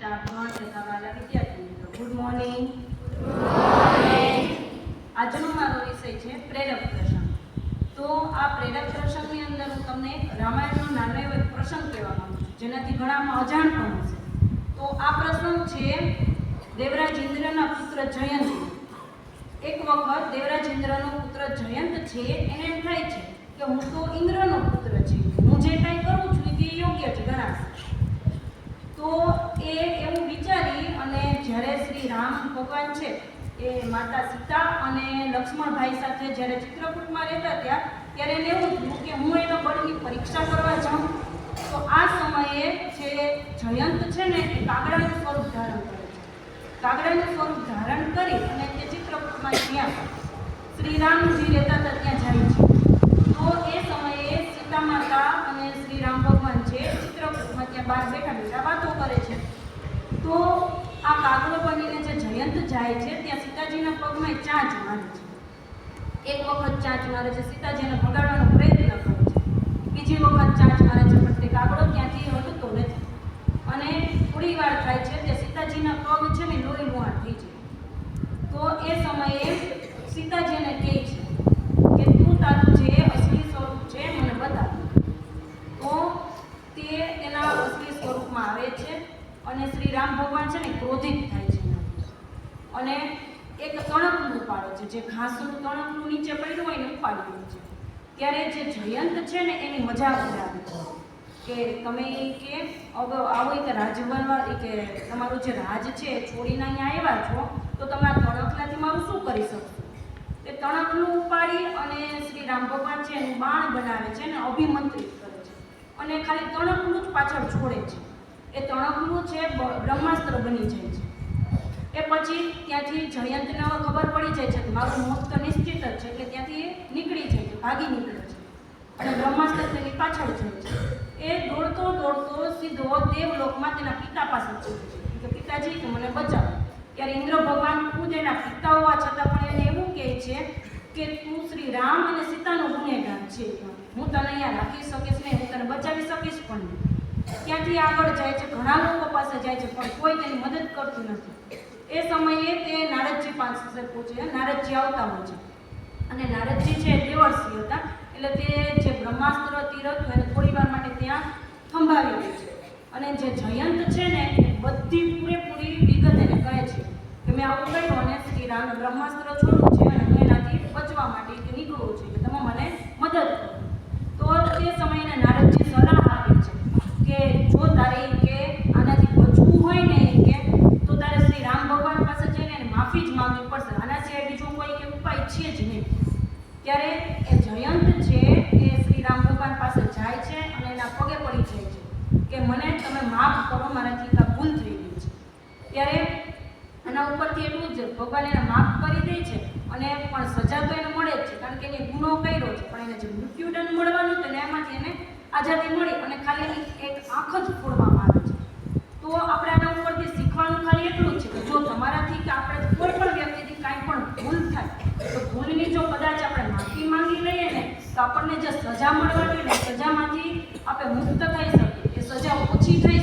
સ્ટાફમાં તથા વાલા વિદ્યાર્થી ગુડ મોર્નિંગ. આજનો મારો વિષય છે પ્રેરક પ્રસંગ. તો આ પ્રેરક પ્રસંગની અંદર હું તમને રામાયણનો નાનો એવો પ્રસંગ કહેવા માંગુ છું, જેનાથી ઘણામાં અજાણ પણ હશે. તો આ પ્રસંગ છે દેવરાજ ઇન્દ્રના પુત્ર જયંત. એક વખત દેવરાજ ઇન્દ્રનો પુત્ર જયંત છે, એને એમ થાય છે કે હું તો ઇન્દ્રનો પુત્ર છે હું જે કાંઈ કરું છું તે યોગ્ય છે ગણાશે તો એ એવું વિચારી અને જ્યારે શ્રી રામ ભગવાન છે, એ માતા સીતા અને લક્ષ્મણભાઈ સાથે જ્યારે ચિત્રકૂટમાં રહેતા ત્યાં, ત્યારે એને એવું થયું કે હું એના બળની પરીક્ષા કરવા જાઉં. તો આ સમયે જે જયંત છે ને, એ કાગડાનું સ્વરૂપ ધારણ કરે છે. કાગડાનું સ્વરૂપ ધારણ કરી અને તે ચિત્રકૂટમાં ત્યાં શ્રી રામજી રહેતા હતા, ત્યાં જાય છે. તો એ સમયે સીતા માતા અને શ્રીરામ ભગવાન છે ચિત્રકૂટમાં ત્યાં બહાર બેઠા બેઠા વાતો કરે છે. તો આ કાગડો બનીને જે જયંત જાય છે, ત્યાં સીતાજીના પગમાં ચાંચ મારે છે. એક વખત ચાંચ મારે છે, સીતાજીને ભગાડવાનો પ્રયત્ન કરે છે. બીજી વખત ચાંચ મારે છે, પણ તે કાગડો ત્યાંથી હટતો નથી. અને થોડી વાર થાય છે તે સીતાજીના પગ છે ને લોહી મોહાર થઈ જાય. તો એ સમયે સીતાજીને કહે છે કે તું તારું જે અસલી સ્વરૂપ છે મને બતાવ તો તે તેના અસલી સ્વરૂપમાં આવે છે અને શ્રી રામ ભગવાન છે ને ક્રોધિત થાય છે અને એક તણકનું ઉપાડે છે. જે ઘાસનું તણકનું નીચે પડ્યું હોય ને ઉપાડી છે. ત્યારે જે જયંત છે ને, એની મજાક ઉડાવે છે. કે તમે કે આવો એક રાજવનવા ઈ કે તમારું જે રાજ છે છોડીને અહીંયા આવ્યા છો, તો તમે આ તણકલાથી મારું શું કરી શકશો? તે તણકનું ઉપાડી અને શ્રી રામ ભગવાન છે એનું બાણ બનાવે છે અને અભિમંત્રિત કરે છે. અને ખાલી તણકનું જ પાછળ છોડે છે. એ તણકનું છે બ્રહ્માસ્ત્ર બની જાય છે. એ પછી ત્યાંથી જયંતને ખબર પડી જાય છે મારું મોત તો નિશ્ચિત જ છે, એટલે ત્યાંથી નીકળી જાય છે, ભાગી નીકળે છે. અને બ્રહ્માસ્ત્ર તેની પાછળ જાય છે. એ દોડતો દોડતો સીધો દેવલોકમાં તેના પિતા પાસે જાય છે. કે પિતાજી કે મને બચાવો. ત્યારે ઇન્દ્ર ભગવાન ખુદ એના પિતા હોવા છતાં પણ એને એવું કહે છે કે તું શ્રી રામ અને સીતાનો ગુનેગાર છે. હું તને અહીંયા રાખી શકીશ નહીં હું તને બચાવી શકીશ પણ ત્યાંથી આગળ જાય છે, ઘણા લોકો પાસે જાય છે, પણ કોઈ તેની મદદ કરતું નથી. એ સમયે તે નારદજી પાસે પહોંચે નારદજી આવતા હોય છે. અને નારદજી છે દેવર્ષિ હતા, એટલે તે જે બ્રહ્માસ્ત્ર તીર હતું એને થોડી વાર માટે ત્યાં થંભાવી દે છે. અને જે જયંત છે ને, એ બધી પૂરેપૂરી વિગત એને કહે છે કે મેં આવું કર્યું અને શ્રી રામ બ્રહ્માસ્ત્ર છોડ્યું છે અને એનાથી બચવા માટે નીકળવું છે. કે તમે મને મદદ કરો. તો તે સમયે નારદજી સલાહ આપે છે કે જો તારે ઈ કે આનાથી બચવું હોય ને ઈ કે તો તારે શ્રી રામ ભગવાન પાસે જઈને એને માફી જ માંગવી પડશે આના સિવાય બીજો કોઈ કે છે જ નહીં. ત્યારે એ જયંત છે એ શ્રી રામ ભગવાન પાસે જાય છે અને એના પગે પડી જાય છે કે મને તમે માફ કરો મારાથી આ ભૂલ થઈ ગઈ છે. ત્યારે એના ઉપરથી એટલું જ ભગવાન એને માફ કરી દે છે અને પણ સજા તો એને મળે જ છે, કારણ કે એને ગુનો કર્યો છે. પણ એને જે મૃત્યુદંડ મળવાનું તો એમાંથી એને આઝાદી મળી અને ખાલી એક આંખ જ ફોડવામાં આવે છે તો આપણે આના ઉપરથી શીખવાનું ખાલી એટલું જ છે કે જો તમારાથી કે આપણે કોઈ પણ વ્યક્તિથી કાંઈ પણ ભૂલ થાય તો ભૂલની જો કદાચ આપણે માફી માંગી લઈએ ને તો આપણને જે સજા મળવાની ને સજામાંથી આપણે મુક્ત થઈ શકીએ. એ સજા ઓછી થઈ